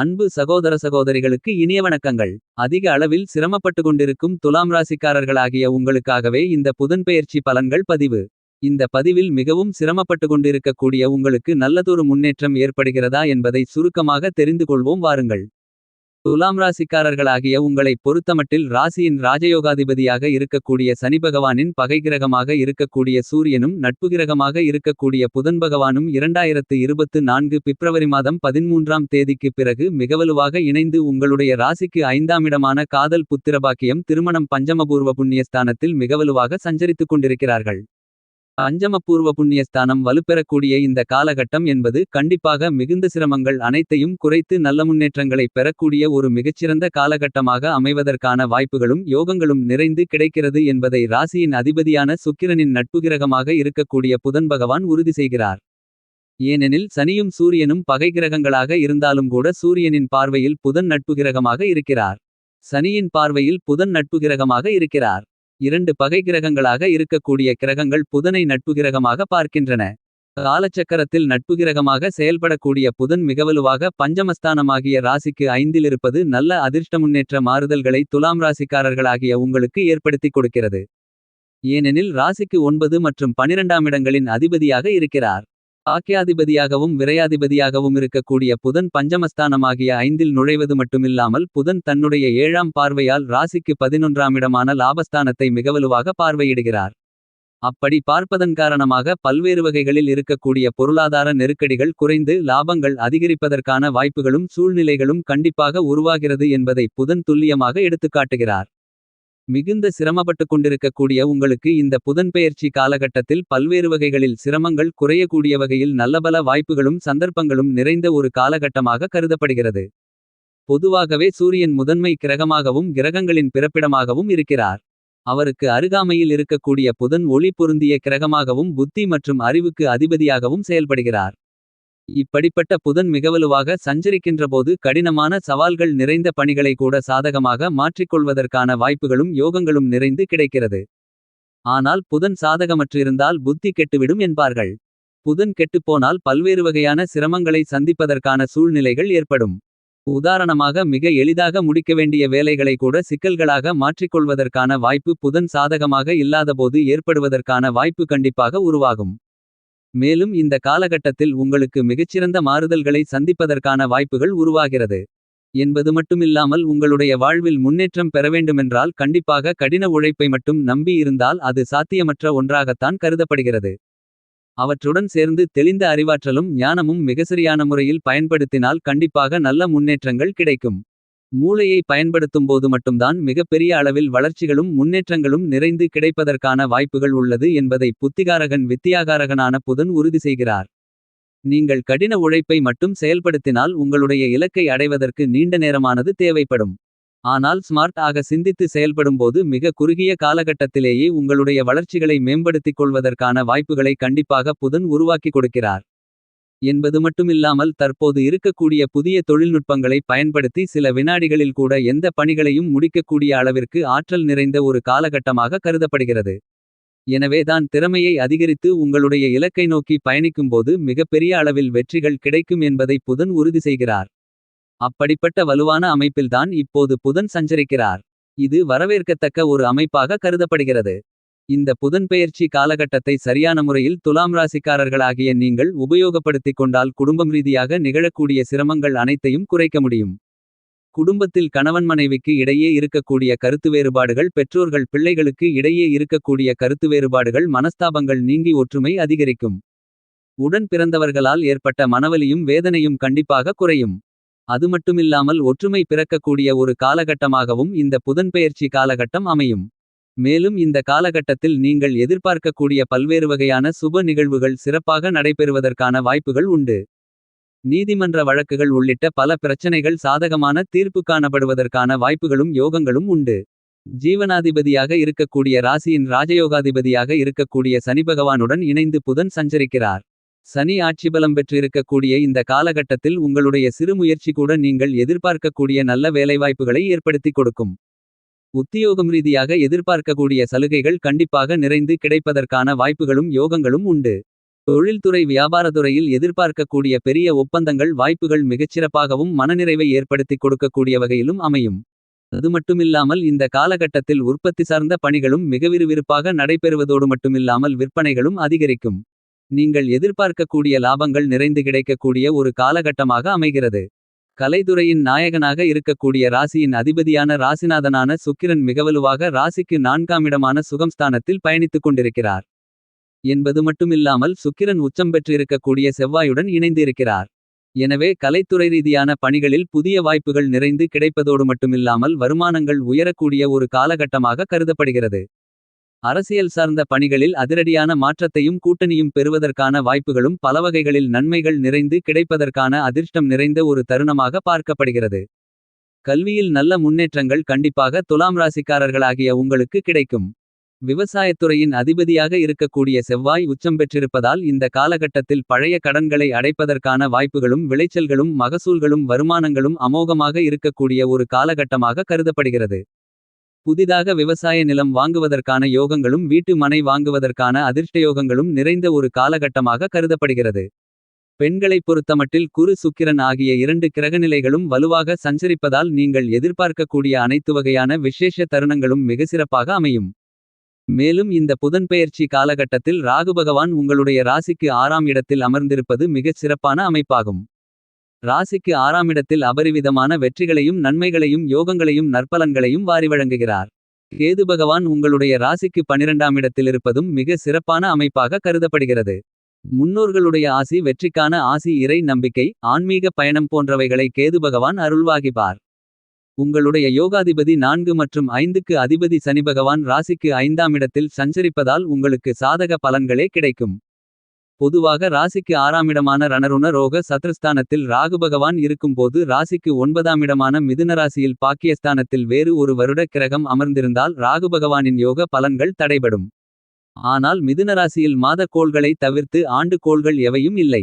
அன்பு சகோதர சகோதரிகளுக்கு இனிய வணக்கங்கள். அதிக அளவில் சிரமப்பட்டு கொண்டிருக்கும் துலாம் ராசிக்காரர்களாகிய உங்களுக்காகவே இந்த புதன்பெயர்ச்சி பலன்கள் பதிவு. இந்த பதிவில் மிகவும் சிரமப்பட்டு கொண்டிருக்கக்கூடிய உங்களுக்கு நல்லதொரு முன்னேற்றம் ஏற்படுகிறதா என்பதை சுருக்கமாக தெரிந்து கொள்வோம் வாருங்கள். துலாம் ராசிக்காரர்களாகிய உங்களைப் பொறுத்தமட்டில் ராசியின் ராஜயோகாதிபதியாக இருக்கக்கூடிய சனிபகவானின் பகைகிரகமாக இருக்கக்கூடிய சூரியனும் நட்புகிரகமாக இருக்கக்கூடிய புதன் பகவானும் இரண்டாயிரத்து இருபத்து நான்கு பிப்ரவரி மாதம் 13ஆம் தேதிக்குப் பிறகு மிகவலுவாக இணைந்து உங்களுடைய ராசிக்கு ஐந்தாமிடமான காதல் புத்திரபாக்கியம் திருமணம் பஞ்சமபூர்வ புண்ணியஸ்தானத்தில் மிகவலுவாக சஞ்சரித்துக் கொண்டிருக்கிறார்கள். அஞ்சமபூர்வ புண்ணியஸ்தானம் வலுப்பெறக்கூடிய இந்த காலகட்டம் என்பது கண்டிப்பாக மிகுந்த சிரமங்கள் அனைத்தையும் குறைத்து நல்ல முன்னேற்றங்களைப் பெறக்கூடிய ஒரு மிகச்சிறந்த காலகட்டமாக அமைவதற்கான வாய்ப்புகளும் யோகங்களும் நிறைந்து கிடைக்கிறது என்பதை ராசியின் அதிபதியான சுக்கிரனின் நட்புகிரகமாக இருக்கக்கூடிய புதன் பகவான் உறுதி செய்கிறார். ஏனெனில் சனியும் சூரியனும் பகைக்கிரகங்களாக இருந்தாலும் கூட சூரியனின் பார்வையில் புதன் நட்புகிரகமாக இருக்கிறார். சனியின் பார்வையில் புதன் நட்புகிரகமாக இருக்கிறார். இரண்டு பகை கிரகங்களாக இருக்கக்கூடிய கிரகங்கள் புதனை நட்பு கிரகமாக பார்க்கின்றன. காலச்சக்கரத்தில் நட்பு கிரகமாக செயல்படக்கூடிய புதன் மிகவலுவாக பஞ்சமஸ்தானமாகிய ராசிக்கு ஐந்திலிருப்பது நல்ல அதிர்ஷ்டமுன்னேற்ற மாறுதல்களை துலாம் ராசிக்காரர்களாகிய உங்களுக்கு ஏற்படுத்திக் கொடுக்கிறது. ஏனெனில் ராசிக்கு ஒன்பது மற்றும் பனிரெண்டாம் இடங்களின் அதிபதியாக இருக்கிறார். பாக்கியாதிபதியாகவும் விரையாதிபதியாகவும் இருக்கக்கூடிய புதன் பஞ்சமஸ்தானமாகிய ஐந்தில் நுழைவது மட்டுமில்லாமல் புதன் தன்னுடைய ஏழாம் பார்வையால் ராசிக்கு பதினொன்றாமிடமான லாபஸ்தானத்தை மிகவலுவாக பார்வையிடுகிறார். அப்படி பார்ப்பதன் காரணமாக பல்வேறு வகைகளில் இருக்கக்கூடிய பொருளாதார நெருக்கடிகள் குறைந்து லாபங்கள் அதிகரிப்பதற்கான வாய்ப்புகளும் சூழ்நிலைகளும் கண்டிப்பாக உருவாகிறது என்பதை புதன் துல்லியமாக எடுத்துக்காட்டுகிறார். மிகுந்த சிரமப்பட்டுக் கொண்டிருக்கக்கூடிய உங்களுக்கு இந்த புதன்பெயர்ச்சி காலகட்டத்தில் பல்வேறு வகைகளில் சிரமங்கள் குறையக்கூடிய வகையில் நல்லபல வாய்ப்புகளும் சந்தர்ப்பங்களும் நிறைந்த ஒரு காலகட்டமாக கருதப்படுகிறது. பொதுவாகவே சூரியன் முதன்மை கிரகமாகவும் கிரகங்களின் பிறப்பிடமாகவும் இருக்கிறார். அவருக்கு அருகாமையில் இருக்கக்கூடிய புதன் ஒளி பொருந்திய கிரகமாகவும் புத்தி மற்றும் அறிவுக்கு அதிபதியாகவும் செயல்படுகிறார். இப்படிப்பட்ட புதன் மிகவலுவாக சஞ்சரிக்கின்றபோது கடினமான சவால்கள் நிறைந்த பணிகளை கூட சாதகமாக மாற்றிக்கொள்வதற்கான வாய்ப்புகளும் யோகங்களும் நிறைந்து கிடைக்கிறது. ஆனால் புதன் சாதகமற்றிருந்தால் புத்தி கெட்டுவிடும் என்பார்கள். புதன் கெட்டுப்போனால் பல்வேறு வகையான சிரமங்களை சந்திப்பதற்கான சூழ்நிலைகள் ஏற்படும். உதாரணமாக மிக எளிதாக முடிக்க வேண்டிய வேலைகளை கூட சிக்கல்களாக மாற்றிக்கொள்வதற்கான வாய்ப்பு புதன் சாதகமாக இல்லாதபோது ஏற்படுவதற்கான வாய்ப்பு கண்டிப்பாக உருவாகும். மேலும் இந்த காலகட்டத்தில் உங்களுக்கு மிகச்சிறந்த மாறுதல்களை சந்திப்பதற்கான வாய்ப்புகள் உருவாகிறது. என்பது மட்டுமில்லாமல் உங்களுடைய வாழ்வில் முன்னேற்றம் பெறவேண்டுமென்றால் கண்டிப்பாக கடின உழைப்பை மட்டும் நம்பி இருந்தால் அது சாத்தியமற்ற ஒன்றாகத்தான் கருதப்படுகிறது. அவற்றுடன் சேர்ந்து தெளிந்த அறிவாற்றலும் ஞானமும் மிகசரியான முறையில் பயன்படுத்தினால் கண்டிப்பாக நல்ல முன்னேற்றங்கள் கிடைக்கும். மூளையை பயன்படுத்தும்போது மட்டும்தான் மிகப்பெரிய அளவில் வளர்ச்சிகளும் முன்னேற்றங்களும் நிறைந்து கிடைப்பதற்கான வாய்ப்புகள் உள்ளது என்பதை புத்திகாரகன் வித்தியாகாரகனான புதன் உறுதி செய்கிறார். நீங்கள் கடின உழைப்பை மட்டும் செயல்படுத்தினால் உங்களுடைய இலக்கை அடைவதற்கு நீண்ட நேரமானது தேவைப்படும். ஆனால் ஸ்மார்ட் ஆக சிந்தித்து செயல்படும்போது மிக குறுகிய காலகட்டத்திலேயே உங்களுடைய வளர்ச்சிகளை மேம்படுத்திக் கொள்வதற்கான வாய்ப்புகளை கண்டிப்பாக புதன் உருவாக்கி கொடுக்கிறார். என்பது மட்டுமில்லாமல் தற்போது இருக்கக்கூடிய புதிய தொழில்நுட்பங்களை பயன்படுத்தி சில வினாடிகளில் கூட எந்த பணிகளையும் முடிக்கக்கூடிய அளவிற்கு ஆற்றல் நிறைந்த ஒரு காலகட்டமாக கருதப்படுகிறது. எனவே தான் திறமையை அதிகரித்து உங்களுடைய இலக்கை நோக்கி பயணிக்கும்போது மிகப்பெரிய அளவில் வெற்றிகள் கிடைக்கும் என்பதை புதன் உறுதி செய்கிறார். அப்படிப்பட்ட வலுவான அமைப்பில்தான் இப்போது புதன் சஞ்சரிக்கிறார். இது வரவேற்கத்தக்க ஒரு அமைப்பாக கருதப்படுகிறது. இந்த புதன்பெயர்ச்சி காலகட்டத்தை சரியான முறையில் துலாம் ராசிக்காரர்களாகிய நீங்கள் உபயோகப்படுத்திக் கொண்டால் குடும்பம் ரீதியாக நிகழக்கூடிய சிரமங்கள் அனைத்தையும் குறைக்க முடியும். குடும்பத்தில் கணவன் மனைவிக்கு இடையே இருக்கக்கூடிய கருத்து வேறுபாடுகள் பெற்றோர்கள் பிள்ளைகளுக்கு இடையே இருக்கக்கூடிய கருத்து வேறுபாடுகள் மனஸ்தாபங்கள் நீங்கி ஒற்றுமை அதிகரிக்கும். உடன் பிறந்தவர்களால் ஏற்பட்ட மனவலியும் வேதனையும் கண்டிப்பாக குறையும். அது மட்டுமில்லாமல் ஒற்றுமை பிறக்கக்கூடிய ஒரு காலகட்டமாகவும் இந்த புதன்பெயர்ச்சி காலகட்டம் அமையும். மேலும் இந்த காலகட்டத்தில் நீங்கள் எதிர்பார்க்கக்கூடிய பல்வேறு வகையான சுப நிகழ்வுகள் சிறப்பாக நடைபெறுவதற்கான வாய்ப்புகள் உண்டு. நீதிமன்ற வழக்குகள் உள்ளிட்ட பல பிரச்சனைகள் சாதகமான தீர்ப்பு காணப்படுவதற்கான வாய்ப்புகளும் யோகங்களும் உண்டு. ஜீவனாதிபதியாக இருக்கக்கூடிய ராசியின் ராஜயோகாதிபதியாக இருக்கக்கூடிய சனிபகவானுடன் இணைந்து புதன் சஞ்சரிக்கிறார். சனி ஆட்சிபலம் பெற்றிருக்கக்கூடிய இந்த காலகட்டத்தில் உங்களுடைய சிறு முயற்சி கூட நீங்கள் எதிர்பார்க்கக்கூடிய நல்ல வேலைவாய்ப்புகளை ஏற்படுத்திக் கொடுக்கும். உத்தியோகம் ரீதியாக எதிர்பார்க்கக்கூடிய சலுகைகள் கண்டிப்பாக நிறைந்து கிடைப்பதற்கான வாய்ப்புகளும் யோகங்களும் உண்டு. தொழில்துறை வியாபாரத்துறையில் எதிர்பார்க்கக்கூடிய பெரிய ஒப்பந்தங்கள் வாய்ப்புகள் மிகச்சிறப்பாகவும் மனநிறைவை ஏற்படுத்திக் கொடுக்கக்கூடிய வகையிலும் அமையும். அது மட்டுமில்லாமல் இந்த காலகட்டத்தில் உற்பத்தி சார்ந்த பணிகளும் மிக விறுவிறுப்பாக நடைபெறுவதோடு மட்டுமில்லாமல் விற்பனைகளும் அதிகரிக்கும். நீங்கள் எதிர்பார்க்கக்கூடிய லாபங்கள் நிறைந்து கிடைக்கக்கூடிய ஒரு காலகட்டமாக அமைகிறது. கலைத்துறையின் நாயகனாக இருக்கக்கூடிய ராசியின் அதிபதியான ராசிநாதனான சுக்கிரன் மிகவலுவாக ராசிக்கு நான்காமிடமான சுகம்ஸ்தானத்தில் பயணித்துக் கொண்டிருக்கிறார். என்பது மட்டுமில்லாமல் சுக்கிரன் உச்சம் பெற்றிருக்கக்கூடிய செவ்வாயுடன் இணைந்து இருக்கிறார். எனவே கலைத்துறை ரீதியான பணிகளில் புதிய வாய்ப்புகள் நிறைந்து கிடைப்பதோடு மட்டுமில்லாமல் வருமானங்கள் உயரக்கூடிய ஒரு காலகட்டமாக கருதப்படுகிறது. அரசியல் சார்ந்த பணிகளில் அதிரடியான மாற்றத்தையும் கூட்டணியும் பெறுவதற்கான வாய்ப்புகளும் பலவகைகளில் நன்மைகள் நிறைந்து கிடைப்பதற்கான அதிர்ஷ்டம் நிறைந்த ஒரு தருணமாக பார்க்கப்படுகிறது. கல்வியில் நல்ல முன்னேற்றங்கள் கண்டிப்பாக துலாம் ராசிக்காரர்களாகிய உங்களுக்கு கிடைக்கும். விவசாயத்துறையின் அதிபதியாக இருக்கக்கூடிய செவ்வாய் உச்சம் பெற்றிருப்பதால் இந்த காலகட்டத்தில் பழைய கடன்களை அடைப்பதற்கான வாய்ப்புகளும் விளைச்சல்களும் மகசூல்களும் வருமானங்களும் அமோகமாக இருக்கக்கூடிய ஒரு காலகட்டமாக கருதப்படுகிறது. புதிதாக விவசாய நிலம் வாங்குவதற்கான யோகங்களும் வீட்டு மனை வாங்குவதற்கான அதிர்ஷ்டயோகங்களும் நிறைந்த ஒரு காலகட்டமாக கருதப்படுகிறது. பெண்களைப் பொறுத்தமட்டில் குரு சுக்கிரன் ஆகிய இரண்டு கிரகநிலைகளும் வலுவாக சஞ்சரிப்பதால் நீங்கள் எதிர்பார்க்கக்கூடிய அனைத்து வகையான விசேஷ தருணங்களும் மிகச்சிறப்பாக அமையும். மேலும் இந்த புதன்பெயர்ச்சி காலகட்டத்தில் ராகுபகவான் உங்களுடைய ராசிக்கு ஆறாம் இடத்தில் அமர்ந்திருப்பது மிகச் சிறப்பான அமைப்பாகும். ராசிக்கு ஆறாமிடத்தில் அபரிவிதமான வெற்றிகளையும் நன்மைகளையும் யோகங்களையும் நற்பலன்களையும் வாரி வழங்குகிறார். கேது பகவான் உங்களுடைய ராசிக்கு பனிரெண்டாமிடத்திலிருப்பதும் மிக சிறப்பான அமைப்பாக கருதப்படுகிறது. முன்னோர்களுடைய ஆசி வெற்றிக்கான ஆசி இறை நம்பிக்கை ஆன்மீக பயணம் போன்றவைகளை கேது பகவான் அருள்வாகிபார். உங்களுடைய யோகாதிபதி நான்கு மற்றும் ஐந்துக்கு அதிபதி சனிபகவான் ராசிக்கு ஐந்தாம் இடத்தில் சஞ்சரிப்பதால் உங்களுக்கு சாதக பலன்களே கிடைக்கும். பொதுவாக ராசிக்கு ஆறாமிடமான ரணருண ரோக சத்ருஸ்தானத்தில் ராகுபகவான் இருக்கும்போது ராசிக்கு ஒன்பதாமிடமான மிதுனராசியில் பாக்கியஸ்தானத்தில் வேறு ஒரு வருட கிரகம் அமர்ந்திருந்தால் ராகுபகவானின் யோக பலன்கள் தடைபடும். ஆனால் மிதுனராசியில் மாத கோள்களை தவிர்த்து ஆண்டு கோள்கள் எவையும் இல்லை.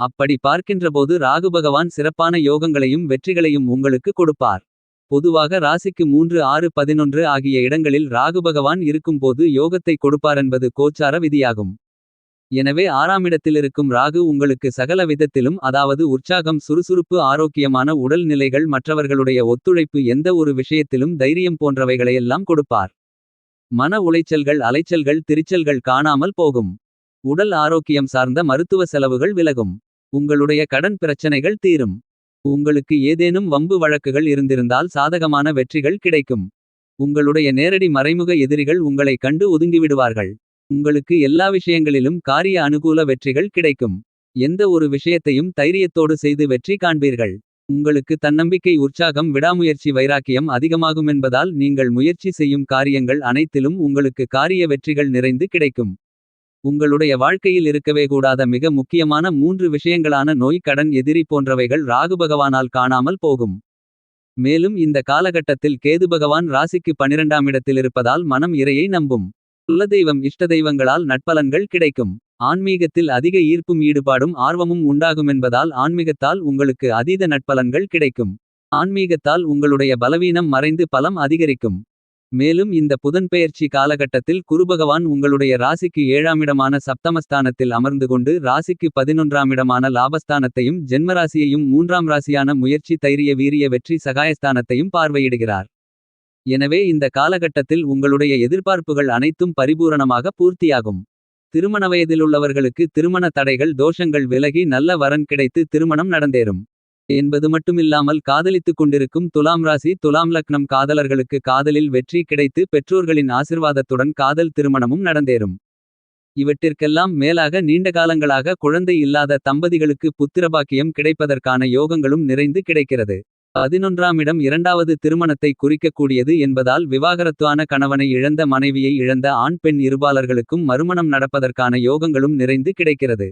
அப்படி பார்க்கின்றபோது ராகுபகவான் சிறப்பான யோகங்களையும் வெற்றிகளையும் உங்களுக்கு கொடுப்பார். பொதுவாக ராசிக்கு மூன்று ஆறு பதினொன்று ஆகிய இடங்களில் ராகுபகவான் இருக்கும்போது யோகத்தை கொடுப்பாரென்பது கோச்சார விதியாகும். எனவே ஆறாமிடத்திலிருக்கும் ராகு உங்களுக்கு சகல விதத்திலும் அதாவது உற்சாகம் சுறுசுறுப்பு ஆரோக்கியமான உடல் நிலைகள் மற்றவர்களுடைய ஒத்துழைப்பு எந்த ஒரு விஷயத்திலும் தைரியம் போன்றவைகளையெல்லாம் கொடுப்பார். மன உளைச்சல்கள் அலைச்சல்கள் திரிச்சல்கள் காணாமல் போகும். உடல் ஆரோக்கியம் சார்ந்த மருத்துவ செலவுகள் விலகும். உங்களுடைய கடன் பிரச்சனைகள் தீரும். உங்களுக்கு ஏதேனும் வம்பு வழக்குகள் இருந்திருந்தால் சாதகமான வெற்றிகள் கிடைக்கும். உங்களுடைய நேரடி மறைமுக எதிரிகள் உங்களை கண்டு ஒதுங்கிவிடுவார்கள். உங்களுக்கு எல்லா விஷயங்களிலும் காரிய அனுகூல வெற்றிகள் கிடைக்கும். எந்த ஒரு விஷயத்தையும் தைரியத்தோடு செய்து வெற்றி காண்பீர்கள். உங்களுக்கு தன்னம்பிக்கை உற்சாகம் விடாமுயற்சி வைராக்கியம் அதிகமாகுமென்பதால் நீங்கள் முயற்சி செய்யும் காரியங்கள் அனைத்திலும் உங்களுக்கு காரிய வெற்றிகள் நிறைந்து கிடைக்கும். உங்களுடைய வாழ்க்கையில் இருக்கவே கூடாத மிக முக்கியமான மூன்று விஷயங்களான நோய் கடன் எதிரி போன்றவைகள் ராகுபகவானால் காணாமல் போகும். மேலும் இந்த காலகட்டத்தில் கேதுபகவான் ராசிக்கு பனிரெண்டாமிடத்திலிருப்பதால் மனம் இறையை நம்பும். குல்ல தெய்வம் இஷ்ட தெய்வங்களால் நட்பலன்கள் கிடைக்கும். ஆன்மீகத்தில் அதிக ஈர்ப்பும் ஈடுபாடும் ஆர்வமும் உண்டாகுமென்பதால் ஆன்மீகத்தால் உங்களுக்கு அதீத நட்பலன்கள் கிடைக்கும். ஆன்மீகத்தால் உங்களுடைய பலவீனம் மறைந்து பலம் அதிகரிக்கும். மேலும் இந்த புதன்பெயர்ச்சி காலகட்டத்தில் குருபகவான் உங்களுடைய ராசிக்கு ஏழாமிடமான சப்தமஸ்தானத்தில் அமர்ந்து கொண்டு ராசிக்கு பதினொன்றாமிடமான லாபஸ்தானத்தையும் ஜென்மராசியையும் மூன்றாம் ராசியான முயற்சி தைரிய வீரிய வெற்றி சகாயஸ்தானத்தையும் பார்வையிடுகிறார். எனவே இந்த காலகட்டத்தில் உங்களுடைய எதிர்பார்ப்புகள் அனைத்தும் பரிபூரணமாக பூர்த்தியாகும். திருமண வயதிலுள்ளவர்களுக்கு திருமண தடைகள் தோஷங்கள் விலகி நல்ல வரன் கிடைத்து திருமணம் நடந்தேறும். என்பது மட்டுமில்லாமல் காதலித்துக் கொண்டிருக்கும் துலாம் ராசி துலாம் லக்னம் காதலர்களுக்கு காதலில் வெற்றி கிடைத்து பெற்றோர்களின் ஆசிர்வாதத்துடன் காதல் திருமணமும் நடந்தேறும். இவற்றிற்கெல்லாம் மேலாக நீண்ட காலங்களாக குழந்தை இல்லாத தம்பதிகளுக்கு புத்திரபாக்கியம் கிடைப்பதற்கான யோகங்களும் நிறைந்து கிடைக்கிறது. பதினொன்றாம் இடம் இரண்டாவது திருமணத்தை குறிக்கக்கூடியது என்பதால் விவாகரத்துவான கணவனை இழந்த மனைவியை இழந்த ஆண் பெண் இருபாலர்களுக்கும் மறுமணம் நடப்பதற்கான யோகங்களும் நிறைந்து கிடைக்கிறது.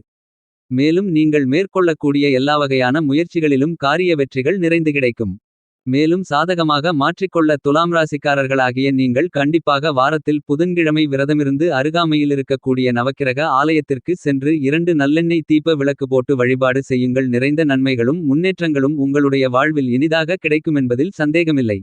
மேலும் நீங்கள் மேற்கொள்ளக்கூடிய எல்லா வகையான முயற்சிகளிலும் காரிய வெற்றிகள் நிறைந்து கிடைக்கும். மேலும் சாதகமாக மாற்றிக்கொள்ள துலாம் ராசிக்காரர்களாகிய நீங்கள் கண்டிப்பாக வாரத்தில் புதன்கிழமை விரதமிருந்து அருகாமையில் இருக்கக்கூடிய நவக்கிரக ஆலயத்திற்கு சென்று இரண்டு நல்லெண்ணெய் தீப விளக்கு போட்டு வழிபாடு செய்யுங்கள் நிறைந்த நன்மைகளும் முன்னேற்றங்களும் உங்களுடைய வாழ்வில் இனிதாக கிடைக்குமென்பதில் சந்தேகமில்லை.